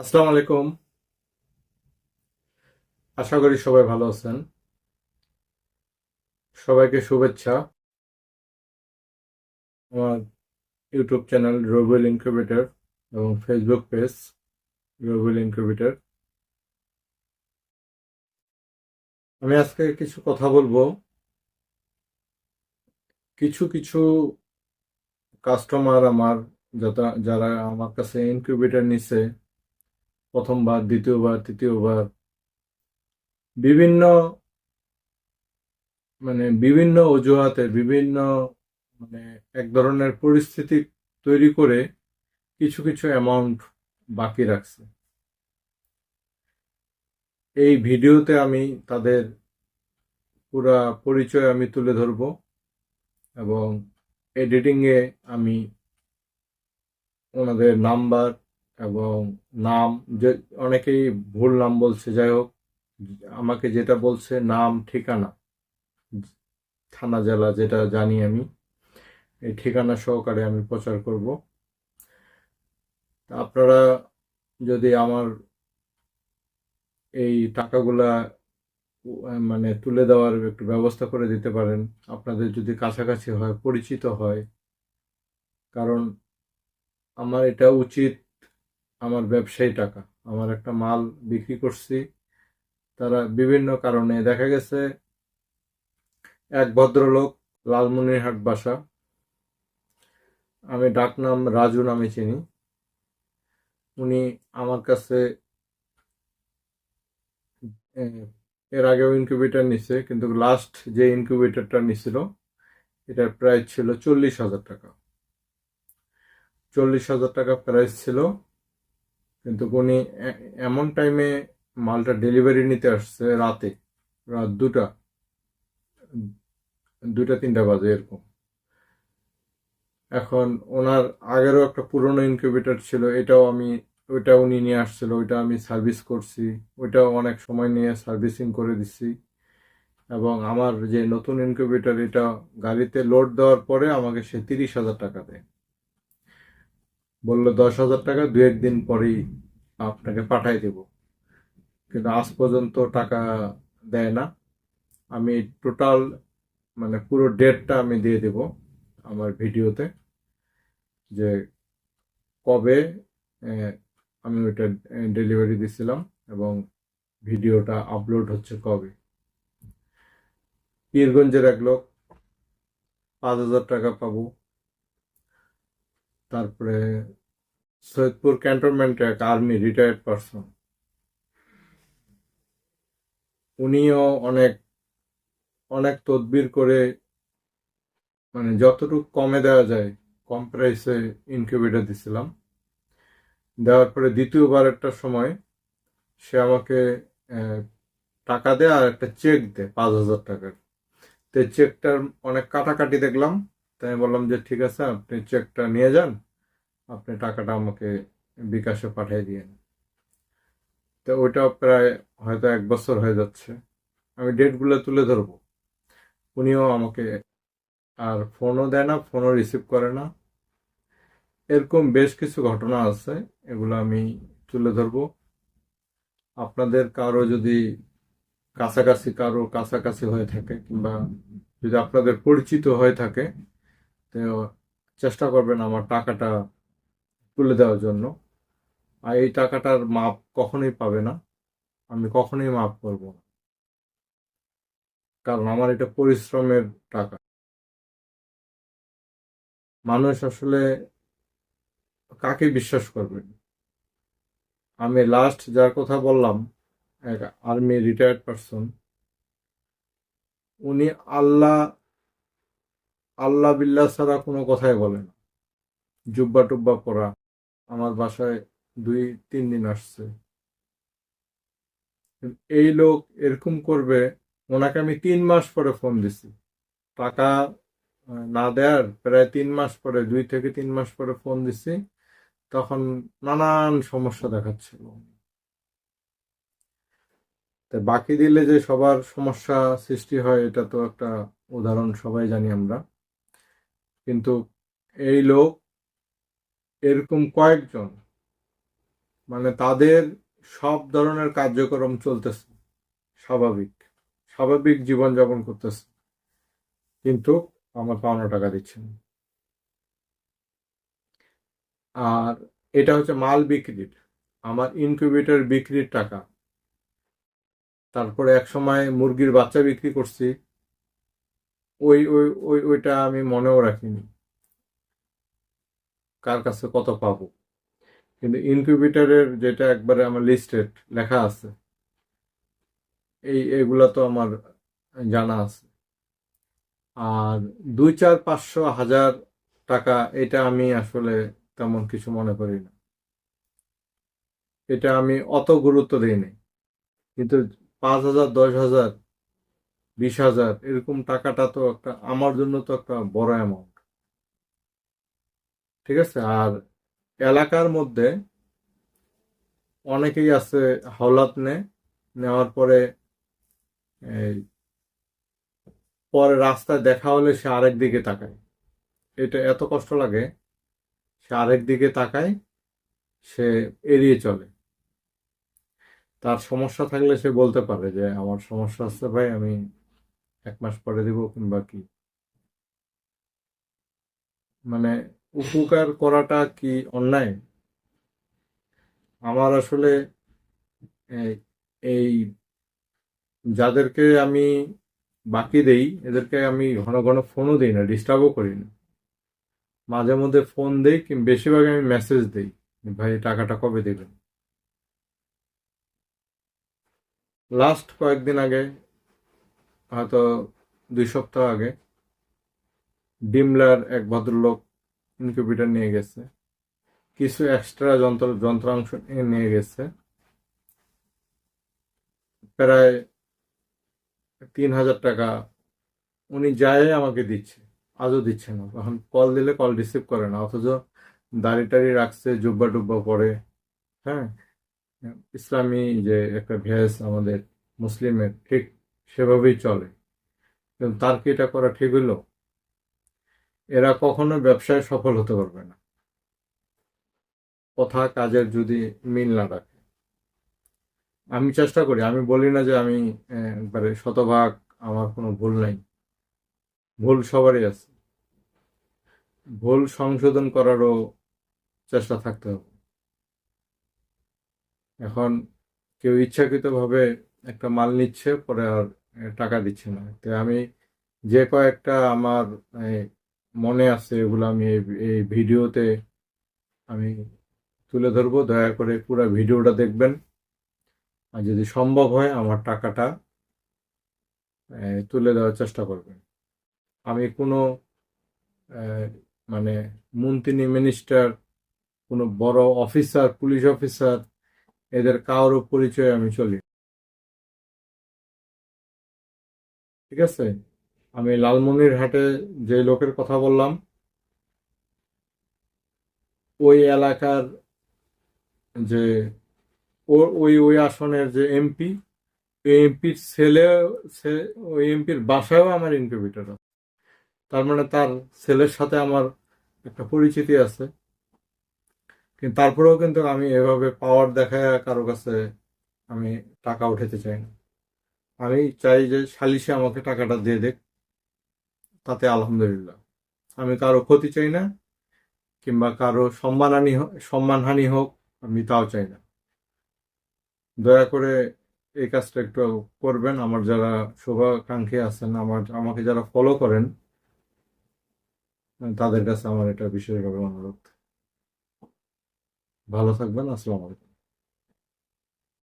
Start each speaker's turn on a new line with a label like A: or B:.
A: আসসালামু আলাইকুম। আশা করি সবাই ভালো আছেন। সবাইকে শুভেচ্ছা। আমার ইউটিউব চ্যানেল রবিল ইনকিউবেটর এবং ফেসবুক পেজ রবিল ইনকিউবেটর। আমি আজকে কিছু কথা বলব। কিছু কিছু কাস্টমার আমার যারা যারা আমার কাছে ইনকিউবেটর নিছে প্রথমবার, দ্বিতীয়বার, তৃতীয়বার, বিভিন্ন মানে বিভিন্ন অজুহাতে, বিভিন্ন মানে এক ধরনের পরিস্থিতি তৈরি করে কিছু কিছু অ্যামাউন্ট বাকি রাখছে। এই ভিডিওতে আমি তাদের পুরা পরিচয় আমি তুলে ধরব এবং এডিটিংয়ে আমি ওনাদের নাম্বার এবং নাম যে অনেকেই ভুল নাম বলছে, যাই হোক, আমাকে যেটা বলছে নাম, ঠিকানা, থানা, জেলা যেটা জানি আমি, এই ঠিকানা সহকারে আমি প্রচার করব। আপনারা যদি আমার এই টাকাগুলা মানে তুলে দেওয়ার একটু ব্যবস্থা করে দিতে পারেন। আপনাদের যদি কাছাকাছি হয়, পরিচিত হয়, কারণ আমার এটা উচিত আমার ব্যবসায়ী টাকা। আমার একটা মাল বিক্রি করছি। তারা বিভিন্ন কারণে দেখা গেছে, এক ভদ্রলোক লালমনিরহাট বাসা, আমি ডাকনাম রাজু নামে চিনি। উনি আমার কাছে এর আগেও ইনকিউবেটর নিছে, কিন্তু লাস্ট যে ইনকিউবেটরটা নিছিল, এটার প্রাইস ছিল চল্লিশ হাজার টাকা। চল্লিশ হাজার টাকা প্রাইস ছিল। কিন্তু উনি এমন টাইমে মালটা ডেলিভারি নিতে আসছে রাতে, রাত দুটা দুটা তিনটা বাজে এরকম। এখন ওনার আগেরও একটা পুরনো ইনকিউবেটর ছিল, এটাও আমি, ওইটা উনি নিয়ে আসছিল, ওইটা আমি সার্ভিস করছি, ওইটাও অনেক সময় নিয়ে সার্ভিসিং করে দিচ্ছি। এবং আমার যে নতুন ইনকিউবেটর এটা গাড়িতে লোড দেওয়ার পরে আমাকে সে তিরিশ হাজার টাকা দেয়। বলল দশ হাজার টাকা দু একদিন পরেই আপনাকে পাঠাই দেব। কিন্তু আজ পর্যন্ত টাকা দেয় না। আমি টোটাল মানে পুরো ডেটটা আমি দিয়ে দেব আমার ভিডিওতে যে কবে আমি ওইটা ডেলিভারি দিছিলাম এবং ভিডিওটা আপলোড হচ্ছে কবে। পীরগঞ্জের এক লোক, পাঁচ হাজার টাকা পাবো। তারপরে সৈয়দপুর ক্যান্টনমেন্টে এক আর্মি রিটায়ার্ড পারসন উনিও অনেক অনেক তদবির করে মানে যতটুকু কমে দেওয়া যায়, কম প্রাইসে ইনকিউবেটর দিছিলাম। দেওয়ার পরে দ্বিতীয়বার একটা সময় সে আমাকে টাকা দেয় আর একটা চেক দেয় পাঁচ হাজার টাকার। তো চেকটার অনেক কাটাকাটি দেখলাম। তাই বললাম যে ঠিক আছে, আপনি চেকটা নিয়ে যান। আপনি টাকাটা আমাকে বিকাশে পাঠিয়ে দিয়েন। তো ওইটা প্রায় হয়তো এক বছর হয়ে যাচ্ছে। আমি ডেটগুলো তুলে ধরবো। উনিও আমাকে আর ফোনও দেয় না, ফোনও রিসিভ করে না। এরকম বেশ কিছু ঘটনা আছে, এগুলো আমি তুলে ধরবো। আপনাদের কারও যদি কাছাকাছি, কারও কাছাকাছি হয়ে থাকে কিংবা যদি আপনাদের পরিচিত হয়ে থাকে, তো চেষ্টা করবেন আমার টাকাটা তুলে দেওয়ার জন্য। আর এই টাকাটার মাপ কখনোই পাবে না। আমি কখনোই মাপ করব না। কারণ আমার এটা পরিশ্রমের টাকা। মানুষ আসলে কাকে বিশ্বাস করবেন আমি লাস্ট যার কথা বললাম, এক আর্মি রিটায়ার্ড পারসন উনি আল্লাহ আল্লাহ বিল্লাহ ছাড়া কোনো কথাই বলে না। জুব্বা টুব্বা পরা আমার বাসায় দুই, তিন দিন আসছে। এই লোক এরকম করবে, ওনাকে আমি তিন মাস পরে ফোন দিছি। টাকা না দেয়ার প্রায় তিন মাস পরে, দুই থেকে তিন মাস পরে ফোন দিছি। তখন নানান সমস্যা দেখাচ্ছিল। বাকি দিলে যে সবার সমস্যা সৃষ্টি হয়, এটা তো একটা উদাহরণ সবাই জানি আমরা। কিন্তু এই লোক এরকম কয়েকজন মানে তাদের সব ধরনের কার্যক্রম চলতেছে, স্বাভাবিক স্বাভাবিক জীবনযাপন করতেছে। কিন্তু আমার পাওনা টাকা দিচ্ছে না। আর এটা হচ্ছে মাল বিক্রির, আমার ইনকিউবেটর বিক্রির টাকা। তারপরে এক সময় মুরগির বাচ্চা বিক্রি করছি, ওই ওই ওই, ওইটা আমি মনেও রাখিনি। কার কাছে কত পাবো? কিন্তু ইনকিউবেটরের যেটা একবারে আমার লিস্টেড লেখা আছে, এই, এগুলা তো আমার জানা আছে। আর দুই, চার, পাঁচশো, হাজার টাকা এটা আমি আসলে তেমন কিছু মনে করি না। এটা আমি অত গুরুত্ব দিই নাই। কিন্তু পাঁচ হাজার, দশ হাজার, বিশ হাজার এরকম টাকাটা তো একটা, আমার জন্য তো একটা বড় অ্যামাউন্ট ঠিক আছে? আর এলাকার মধ্যে অনেকেই আছে হাওলাত নেওয়ার পরে এই পরে রাস্তায় দেখা হলে সে আরেক দিকে তাকায়। এটা এত কষ্ট লাগে, সে আরেক দিকে তাকায়, সে এড়িয়ে চলে। তার সমস্যা থাকলে সে বলতে পারে যে, আমার সমস্যা আছে ভাই, আমি এক মাস পরে দিব কিংবা কি? মানে উপকার করাটা কি অন্যায়? আমার আসলে এই- যাদেরকে আমি বাকি দেই, এদেরকে আমি ঘন ঘন ফোনও দিই না ডিস্টার্বও করি না। মাঝে মধ্যে ফোন দেই বেশিরভাগ আমি মেসেজ দেই ভাই টাকাটা কবে দেবেন? লাস্ট কয়েকদিন আগে, হয়তো দুই সপ্তাহ আগে, ডিমলার এক ভদ্রলোক ইনকিউবেটর নিয়ে গেছে। কিছু এক্সট্রা যন্ত্র, যন্ত্রাংশ নিয়ে গেছে। প্রায় তিন হাজার টাকা উনি যায় আমাকে দিচ্ছে, আজও দিচ্ছে না। এখন কল দিলে কল রিসিভ করে না, অথচ দাড়ি টাড়ি রাখছে, জুব্বা টুব্বা পরে। হ্যাঁ ইসলামী যে একটা ভেস আমাদের মুসলিমের ঠিক সেভাবেই চলে। তার কি এটা করা ঠিক হইল এরা কখনো ব্যবসায় সফল হতে পারবে না। কথা, কাজের যদি মিল না রাখে আমি চেষ্টা করি, আমি বলি না যে আমি একবারে শতভাগ আমার কোনো ভুল নাই। ভুল সবারই আছে। ভুল সংশোধন করারও চেষ্টা থাকতে হবে। এখন কেউ ইচ্ছাকৃতভাবে একটা মাল নিচ্ছে, পরে আর টাকা দিচ্ছে না। তো আমি যে কয়েকটা আমার মনে আছে এগুলো আমি এই ভিডিওতে আমি তুলে ধরবো। দয়া করে পুরো ভিডিওটা দেখবেন। আর যদি সম্ভব হয় আমার টাকাটা তুলে দেওয়ার চেষ্টা করবেন। আমি কোনো মানে মন্ত্রী মিনিস্টার, কোনো বড় অফিসার, পুলিশ অফিসার, এদের কারোর পরিচয় আমি চলি ঠিক আছে? আমি লালমনিরহাটে যে লোকের কথা বললাম, ওই এলাকার যে ওই ওই আসনের যে এমপি, ওই এমপির ছেলে ওই এমপির বাসায়ও আমার ইনকিউবেটর আছে। তার মানে তার ছেলের সাথে আমার একটা পরিচিতি আছে। কিন্তু তারপরেও কিন্তু আমি এভাবে পাওয়ার দেখায় কারও কাছে আমি টাকা উঠাতে চাই না। আমি চাই যে সালিশে আমাকে টাকাটা দিয়ে দেখ তাতে আলহামদুলিল্লাহ। আমি কারও ক্ষতি চাই না, কিংবা কারও সম্মানহানি সম্মানহানি হোক, আমি তাও চাই না। দয়া করে এই কাজটা একটু করবেন। আমার যারা শুভাকাঙ্ক্ষী আছেন, আমার, আমাকে যারা ফলো করেন, তাদের কাছে আমার এটা বিশেষভাবে অনুরোধ। ভালো থাকবেন, আসসালামু আলাইকুম।